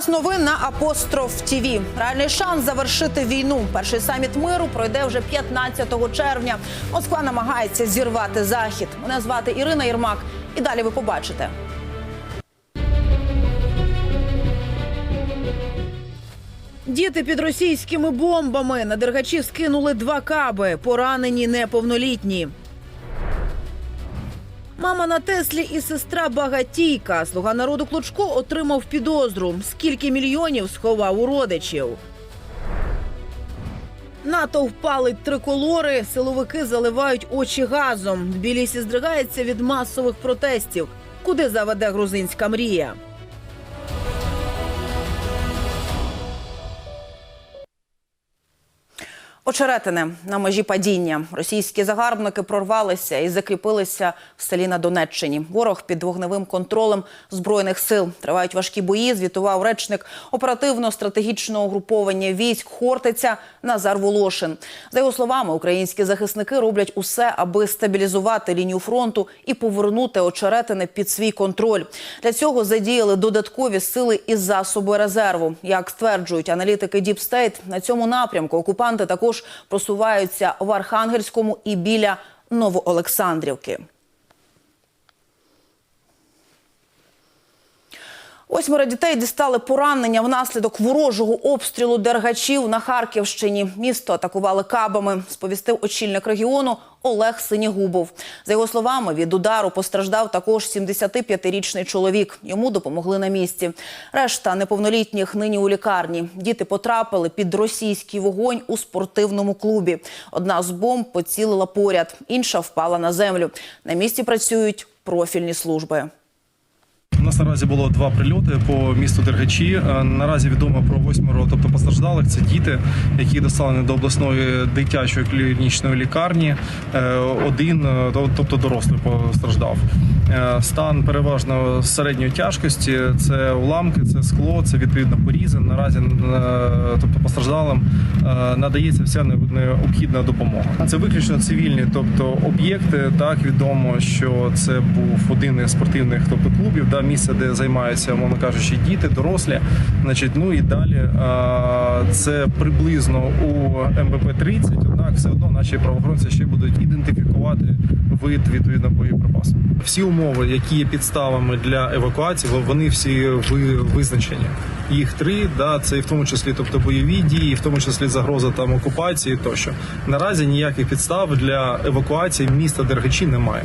Час новин на апостроф ТІВІ. Реальний шанс завершити війну. Перший саміт миру пройде вже 15 червня. Москва намагається зірвати захід. Мене звати Ірина Єрмак. І далі ви побачите. Діти під російськими бомбами на дергачі скинули два каби. Поранені неповнолітні. Мама на Теслі і сестра багатійка. Слуга народу Клочко отримав підозру. Скільки мільйонів сховав у родичів. НАТО впалить триколори. Силовики заливають очі газом. Тбілісі здригається від масових протестів. Куди заведе грузинська мрія? Очеретине на межі падіння. Російські загарбники прорвалися і закріпилися в селі на Донеччині. Ворог під вогневим контролем збройних сил тривають важкі бої. Звітував речник оперативно-стратегічного угруповання військ Хортиця Назар Волошин. За його словами, українські захисники роблять усе, аби стабілізувати лінію фронту і повернути очеретине під свій контроль. Для цього задіяли додаткові сили і засоби резерву. Як стверджують аналітики Діпстейт, на цьому напрямку окупанти також просуваються в Архангельському і біля Новоолександрівки. Восьмеро дітей дістали поранення внаслідок ворожого обстрілу дергачів на Харківщині. Місто атакували кабами, сповістив очільник регіону Олег Синігубов. За його словами, від удару постраждав також 75-річний чоловік. Йому допомогли на місці. Решта неповнолітніх нині у лікарні. Діти потрапили під російський вогонь у спортивному клубі. Одна з бомб поцілила поряд, інша впала на землю. На місці працюють профільні служби. У нас наразі було два прильоти по місту Дергачі. Е, Наразі відомо про восьмеро, тобто постраждалих. Це діти, які доставлені до обласної дитячої клінічної лікарні. Е, Один, е, тобто дорослий, постраждав. Е, Стан переважно середньої тяжкості. Це уламки, це скло, це відповідно порізи. Наразі е, тобто постраждалим е, надається вся необхідна допомога. Це виключно цивільні, тобто об'єкти. Так відомо, що це був один із спортивних тобто клубів, да, місце, де займаються, мовно кажучи, діти, дорослі. Значить, ну і далі це приблизно у МБП 30 Однак, все одно наші правоохоронці ще будуть ідентифікувати вид відповідно боєприпасу. Всі умови, які є підставами для евакуації, вони всі ви- визначені. Їх три, да, це і в тому числі, тобто бойові дії, в тому числі загроза там окупації тощо. Наразі ніяких підстав для евакуації міста Дергачі немає.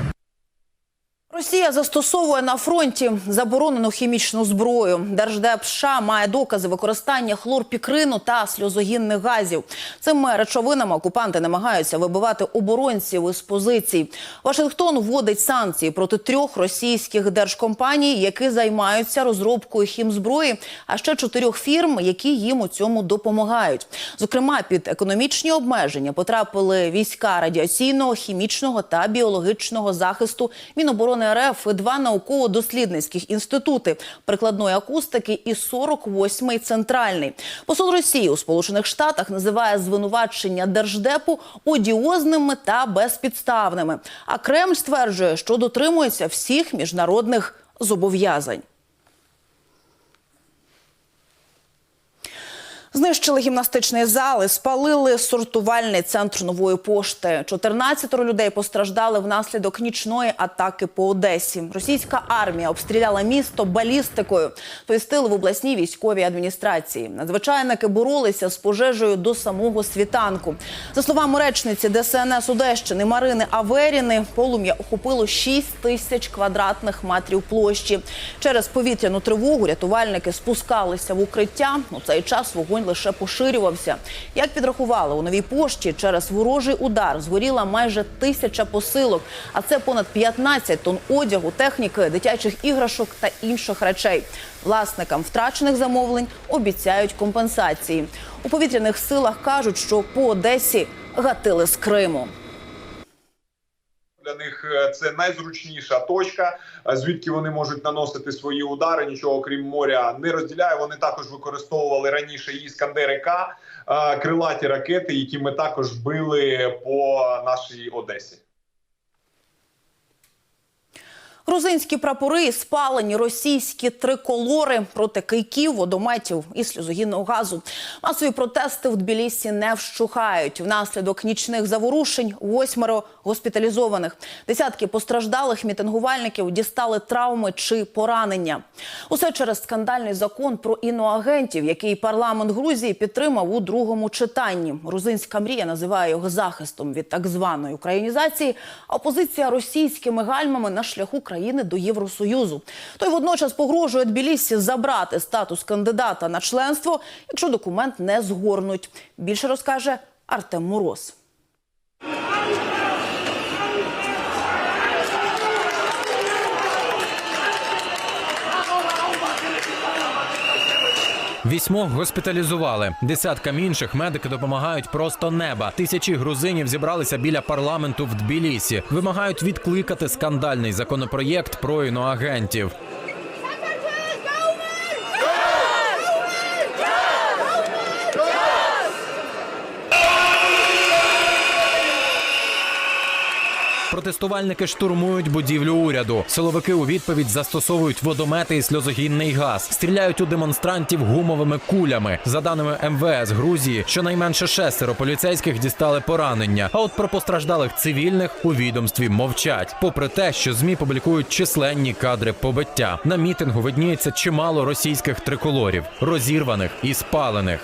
Росія застосовує на фронті заборонену хімічну зброю. Держдеп США має докази використання хлорпікрину та сльозогінних газів. Цими речовинами окупанти намагаються вибивати оборонців із позицій. Вашингтон вводить санкції проти трьох російських держкомпаній, які займаються розробкою хімзброї, а ще чотирьох фірм, які їм у цьому допомагають. Зокрема, під економічні обмеження потрапили війська радіаційного, хімічного та біологічного захисту Міноборони РФ два науково-дослідницьких інститути прикладної акустики і 48-й центральний. Посол Росії у Сполучених Штатах називає звинувачення держдепу одіозними та безпідставними. А Кремль стверджує, що дотримується всіх міжнародних зобов'язань. Знищили гімнастичний зал і спалили сортувальний центр нової пошти. 14 людей постраждали внаслідок нічної атаки по Одесі. Російська армія обстріляла місто балістикою. Повістили в обласній військовій адміністрації. Надзвичайники боролися з пожежею до самого світанку. За словами речниці ДСНС Одещини Марини Аверіни, полум'я охопило 6 тисяч квадратних метрів площі. Через повітряну тривогу рятувальники спускалися в укриття. У цей час вогонь лише поширювався. Як підрахували у новій пошті, через ворожий удар згоріла майже тисяча посилок, а це понад 15 тонн одягу, техніки, дитячих іграшок та інших речей. Власникам втрачених замовлень обіцяють компенсації. У повітряних силах кажуть, що по Одесі гатили з Криму. Для них е, це найзручніша точка, е, звідки вони можуть наносити свої удари. Нічого крім моря не розділяє. Вони також використовували раніше іскандери К е, крилаті ракети, які ми також били по нашій Одесі. Грузинські прапори спалені російські триколори проти кийків, водометів і сльозогінного газу. Масові протести в Тбілісі не вщухають. Внаслідок нічних заворушень восьмеро госпіталізованих. Десятки постраждалих мітингувальників дістали травми чи поранення. Усе через скандальний закон про іноагентів, який парламент Грузії підтримав у другому читанні. Грузинська мрія називає його захистом від так званої українізації. Опозиція російськими гальмами на шляху країни до Євросоюзу. Той водночас погрожує Тбілісі забрати статус кандидата на членство, якщо документ не згорнуть. Більше розкаже Артем Мороз. Вісьмох госпіталізували. Десяткам інших медики допомагають просто неба. Тисячі грузинів зібралися біля парламенту в Тбілісі. Вимагають відкликати скандальний законопроєкт про іноагентів. Протестувальники штурмують будівлю уряду. Силовики у відповідь застосовують водомети і сльозогінний газ, стріляють у демонстрантів гумовими кулями. За даними МВС Грузії, щонайменше шестеро поліцейських дістали поранення. А от про постраждалих цивільних у відомстві мовчать. Попри те, що змі публікують численні кадри побиття. На мітингу видніється чимало російських триколорів, розірваних і спалених.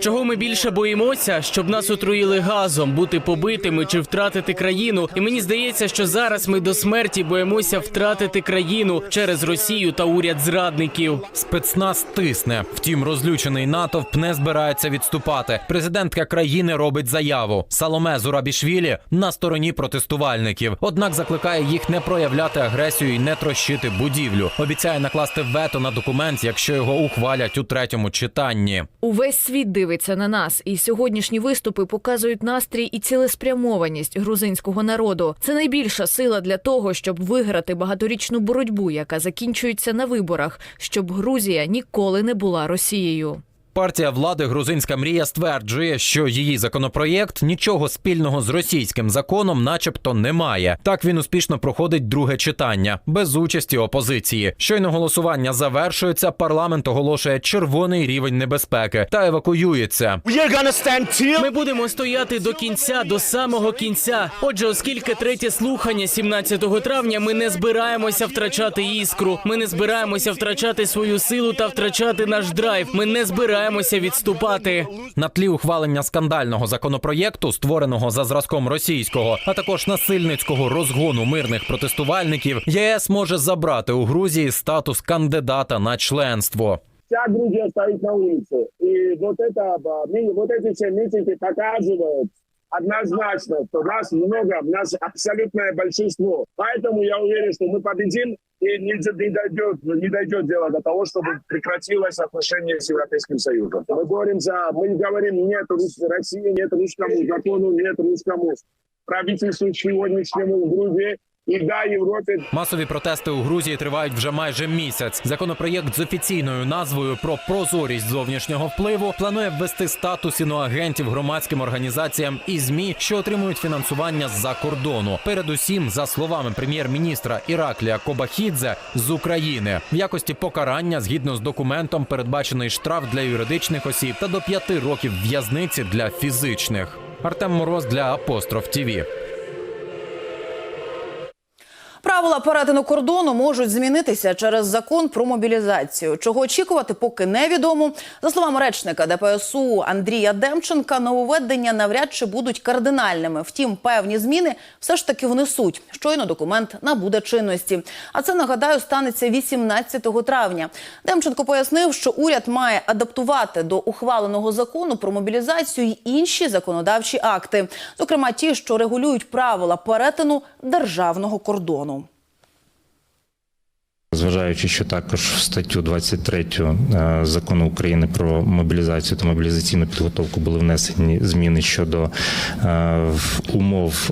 Чого ми більше боїмося, щоб нас отруїли газом, бути побитими чи втратити країну. І мені здається, що зараз ми до смерті боїмося втратити країну через Росію та уряд зрадників. Спецназ тисне. Втім, розлючений натовп не збирається відступати. Президентка країни робить заяву. Саломе Зурабішвілі на стороні протестувальників. Однак закликає їх не проявляти агресію і не трощити будівлю. Обіцяє накласти вето на документ, якщо його ухвалять у третьому читанні. Увесь світ дивиться на нас, і сьогоднішні виступи показують настрій і цілеспрямованість грузинського народу. Це найбільша сила для того, щоб виграти багаторічну боротьбу, яка закінчується на виборах, щоб Грузія ніколи не була Росією. Партія влади Грузинська мрія стверджує, що її законопроєкт нічого спільного з російським законом, начебто, не має. Так він успішно проходить друге читання без участі опозиції. Щойно голосування завершується. Парламент оголошує червоний рівень небезпеки та евакуюється. Ми будемо стояти до кінця, до самого кінця. Отже, оскільки третє слухання 17 травня, ми не збираємося втрачати іскру. Ми не збираємося втрачати свою силу та втрачати наш драйв. Ми не збираємося відступати. На тлі ухвалення скандального законопроєкту, створеного за зразком російського, а також насильницького розгону мирних протестувальників, ЄС може забрати у Грузії статус кандидата на членство. вся Грузия стоит на улице. И вот это, а, ми- вот эти все митинги показывают однозначно, что нас много, нас абсолютное большинство. Поэтому я уверен, что мы победим и не, не дойдет, не дойдет дело до того, чтобы прекратилось отношение с Европейским Союзом. Мы боремся, мы не говорим нет России, нет русскому закону, нет русскому правительству сегодняшнему в Грузии. И да, Европе Масові протести у Грузії тривають вже майже місяць. Законопроєкт з офіційною назвою про прозорість зовнішнього впливу планує ввести статус іноагентів громадським організаціям і змі, що отримують фінансування з-за кордону. Передусім, за словами прем'єр-міністра Іраклія Кобахідзе з України, в якості покарання згідно з документом передбачений штраф для юридичних осіб та до п'яти років в'язниці для фізичних. Артем Мороз для Апостроф ТІВІ. Правила перетину кордону можуть змінитися через закон про мобілізацію. Чого очікувати, поки невідомо. За словами речника ДПСУ Андрія Демченка, нововведення навряд чи будуть кардинальними. Втім, певні зміни все ж таки внесуть. Щойно документ набуде чинності. А це нагадаю станеться 18 травня. Демченко пояснив, що уряд має адаптувати до ухваленого закону про мобілізацію й інші законодавчі акти, зокрема ті, що регулюють правила перетину державного кордону. Зважаючи, що також в статтю 23 е, закону України про мобілізацію та мобілізаційну підготовку були внесені зміни щодо е, умов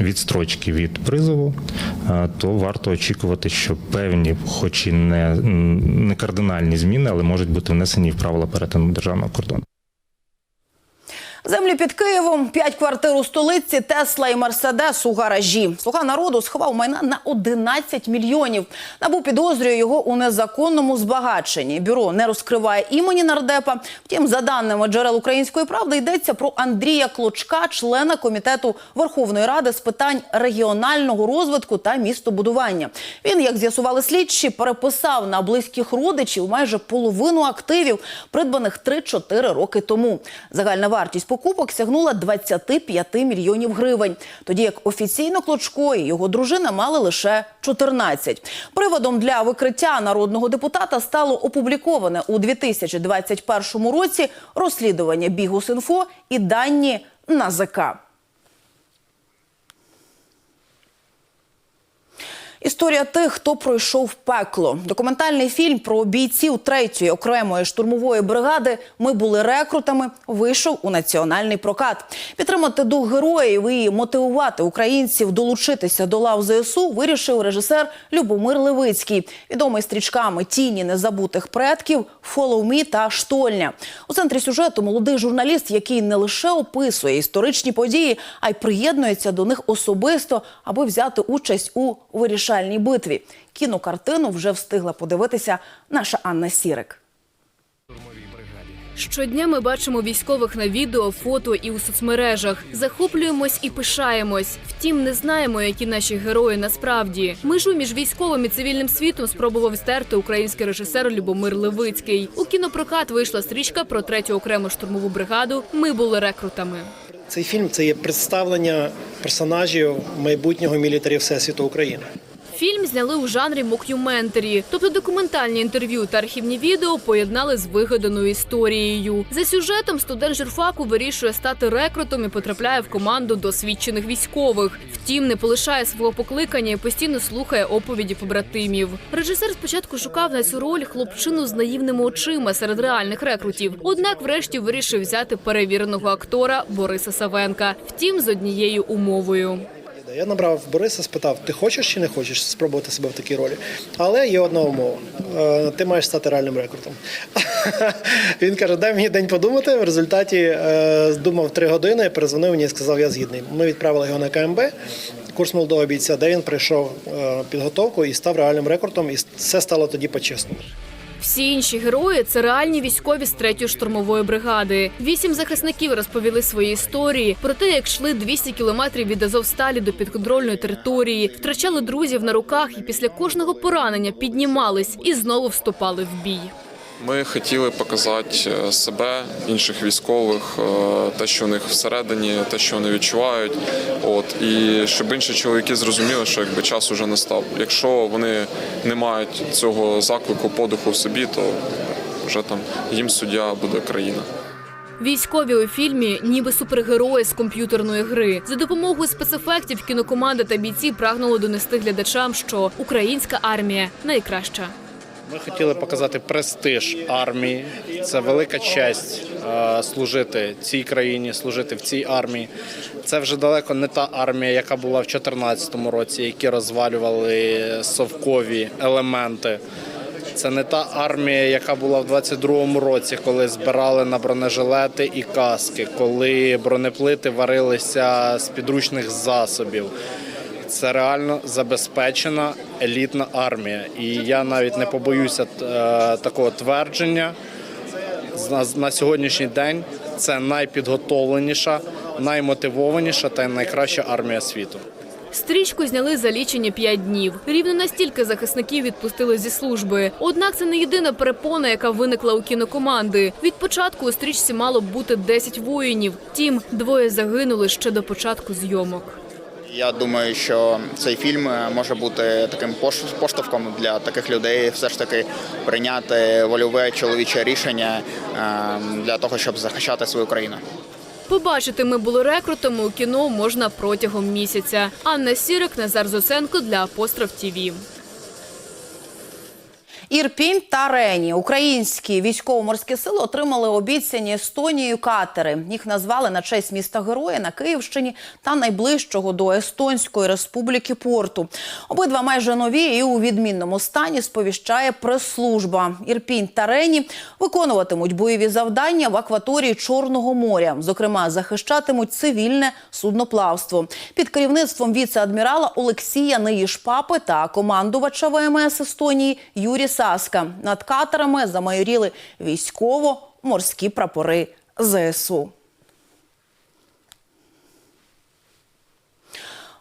відстрочки від призову, е, то варто очікувати, що певні, хоч і не, не кардинальні зміни, але можуть бути внесені в правила перетину державного кордону. Землі під Києвом, п'ять квартир у столиці, Тесла і Мерседес у гаражі. Слуга народу сховав майна на 11 мільйонів. Набу підозрює його у незаконному збагаченні. Бюро не розкриває імені нардепа. Втім, за даними джерел української правди, йдеться про Андрія Клочка, члена комітету Верховної Ради з питань регіонального розвитку та містобудування. Він, як з'ясували слідчі, переписав на близьких родичів майже половину активів, придбаних 3-4 роки тому. Загальна вартість покупок сягнула 25 мільйонів гривень. Тоді як офіційно Клочко і його дружина мали лише 14. Приводом для викриття народного депутата стало опубліковане у 2021 році розслідування Бігус.Інфо і дані НАЗК. Історія тих, хто пройшов пекло. Документальний фільм про бійців третьої окремої штурмової бригади Ми були рекрутами. Вийшов у національний прокат. Підтримати дух героїв і мотивувати українців долучитися до лав ЗСУ. Вирішив режисер Любомир Левицький, відомий стрічками Тіні незабутих предків, «Follow Me» та Штольня. У центрі сюжету молодий журналіст, який не лише описує історичні події, а й приєднується до них особисто, аби взяти участь у вирішальній битві. Кінокартину вже встигла подивитися наша Анна Сірик. Щодня ми бачимо військових на відео, фото і у соцмережах. Захоплюємось і пишаємось. Втім, не знаємо, які наші герої насправді. Межу між військовим і цивільним світом спробував стерти український режисер Любомир Левицький. У кінопрокат вийшла стрічка про третю окрему штурмову бригаду. Ми були рекрутами. Цей фільм це є представлення персонажів майбутнього мілітарів Всесвіту України. Фільм зняли у жанрі мокюментарі, тобто документальні інтерв'ю та архівні відео поєднали з вигаданою історією. За сюжетом студент журфаку вирішує стати рекрутом і потрапляє в команду досвідчених військових. Втім, не полишає свого покликання і постійно слухає оповіді побратимів. Режисер спочатку шукав на цю роль хлопчину з наївними очима серед реальних рекрутів. Однак, врешті, вирішив взяти перевіреного актора Бориса Савенка. Втім, з однією умовою. Я набрав Бориса, спитав: ти хочеш чи не хочеш спробувати себе в такій ролі? Але є одна умова: Е, ти маєш стати реальним рекрутом. Він каже: дай мені день подумати. В результаті е, думав три години, перезвонив мені і сказав, я згідний. Ми відправили його на КМБ. Курс молодого бійця, де він пройшов е, підготовку і став реальним рекрутом, і все стало тоді по-чесному. Всі інші герої це реальні військові з третьої штурмової бригади. Вісім захисників розповіли свої історії про те, як йшли 200 кілометрів від Азовсталі до підконтрольної території, втрачали друзів на руках і після кожного поранення піднімались і знову вступали в бій. Ми хотіли показати е, себе, інших військових, е, те, що у них всередині, те, що вони відчувають. От і щоб інші чоловіки зрозуміли, що якби час уже настав. Якщо вони не мають цього заклику подиху в собі, то вже там їм суддя буде країна. Військові у фільмі ніби супергерої з комп'ютерної гри. За допомогою спецефектів кінокоманда та бійці прагнули донести глядачам, що українська армія найкраща. Ми хотіли показати престиж армії. Це велика честь е, служити цій країні, служити в цій армії. Це вже далеко не та армія, яка була в 2014 році, які розвалювали совкові елементи. Це не та армія, яка була в 22-му році, коли збирали на бронежилети і каски, коли бронеплити варилися з підручних засобів. Це реально забезпечена елітна армія. І я навіть не побоюся е, такого твердження. На, сьогоднішній день це найпідготовленіша, наймотивованіша та найкраща армія світу. Стрічку зняли за лічені п'ять днів. Рівно настільки захисників відпустили зі служби. Однак це не єдина перепона, яка виникла у кінокоманди. Від початку у стрічці мало бути 10 воїнів. Втім, двоє загинули ще до початку зйомок. Я думаю, що цей фільм може бути таким пош- поштовхом для таких людей, все ж таки прийняти вольове чоловіче рішення е, для того, щоб захищати свою країну. Побачити ми були рекрутами у кіно можна протягом місяця. Анна Сірик, Назар Зоценко для Апостроф ТІВІ. Ірпінь та Рені. Українські військово-морські сили отримали обіцяні Естонією катери. Їх назвали на честь міста Героя на Київщині та найближчого до Естонської республіки порту. Обидва майже нові і у відмінному стані сповіщає прес-служба. Ірпінь та Рені виконуватимуть бойові завдання в акваторії Чорного моря. Зокрема, захищатимуть цивільне судноплавство під керівництвом віце-адмірала Олексія Неїшпапи та командувача ВМС Естонії Юрі Саска. Над катерами замайоріли військово-морські прапори ЗСУ.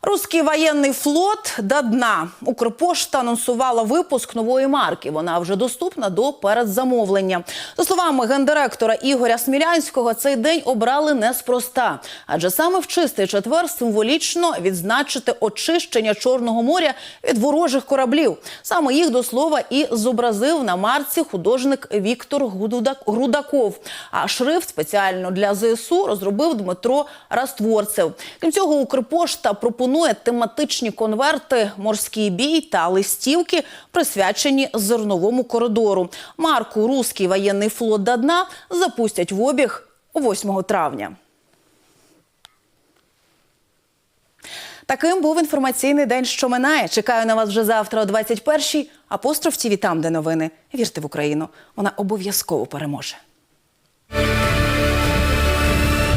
Руський воєнний флот до дна. Укрпошта анонсувала випуск нової марки. Вона вже доступна до передзамовлення. За словами гендиректора Ігоря Смілянського, цей день обрали неспроста, адже саме в чистий четвер символічно відзначити очищення Чорного моря від ворожих кораблів. Саме їх до слова і зобразив на марці художник Віктор Грудаков. А шрифт спеціально для ЗСУ розробив Дмитро Растворцев. Крім цього, Укрпошта пропонує тематичні конверти «Морський бій» та листівки, присвячені зерновому коридору. Марку «Руський воєнний флот до дна» запустять в обіг 8 травня. Таким був інформаційний день, що минає. Чекаю на вас вже завтра о 21-й. Апостроф ТІВІ там, де новини. Вірте в Україну. Вона обов'язково переможе.